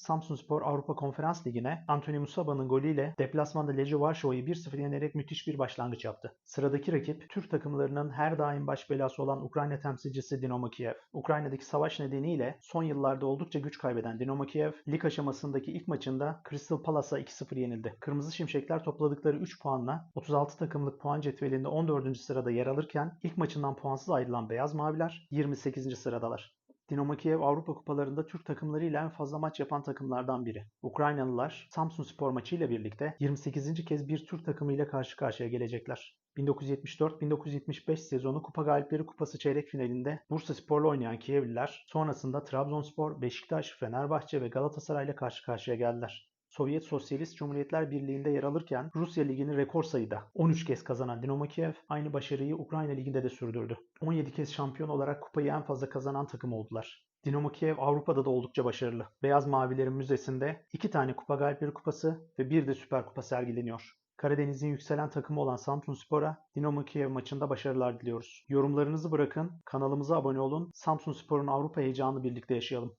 Samsunspor Avrupa Konferans Ligi'ne Anthony Musaba'nın golüyle deplasmanda Leci Varşova'yı 1-0 yenerek müthiş bir başlangıç yaptı. Sıradaki rakip Türk takımlarının her daim baş belası olan Ukrayna temsilcisi Dinamo Kiev. Ukrayna'daki savaş nedeniyle son yıllarda oldukça güç kaybeden Dinamo Kiev, lig aşamasındaki ilk maçında Crystal Palace'a 2-0 yenildi. Kırmızı Şimşekler topladıkları 3 puanla 36 takımlık puan cetvelinde 14. sırada yer alırken ilk maçından puansız ayrılan Beyaz Maviler 28. sıradalar. Dinamo Kiev Avrupa Kupalarında Türk takımlarıyla en fazla maç yapan takımlardan biri. Ukraynalılar Samsun Spor maçıyla birlikte 28. kez bir Türk takımıyla karşı karşıya gelecekler. 1974-1975 sezonu Kupa Galipleri Kupası çeyrek finalinde Bursa Spor'la oynayan Kievliler sonrasında Trabzonspor, Beşiktaş, Fenerbahçe ve Galatasaray ile karşı karşıya geldiler. Sovyet Sosyalist Cumhuriyetler Birliği'nde yer alırken Rusya Ligi'ni rekor sayıda 13 kez kazanan Dinamo Kiev aynı başarıyı Ukrayna Ligi'nde de sürdürdü. 17 kez şampiyon olarak kupayı en fazla kazanan takım oldular. Dinamo Kiev Avrupa'da da oldukça başarılı. Beyaz Mavilerin müzesinde iki tane Kupa Galipleri Kupası ve bir de Süper Kupa sergileniyor. Karadeniz'in yükselen takımı olan Samsunspor'a Dinamo Kiev maçında başarılar diliyoruz. Yorumlarınızı bırakın, kanalımıza abone olun, Samsunspor'un Avrupa heyecanını birlikte yaşayalım.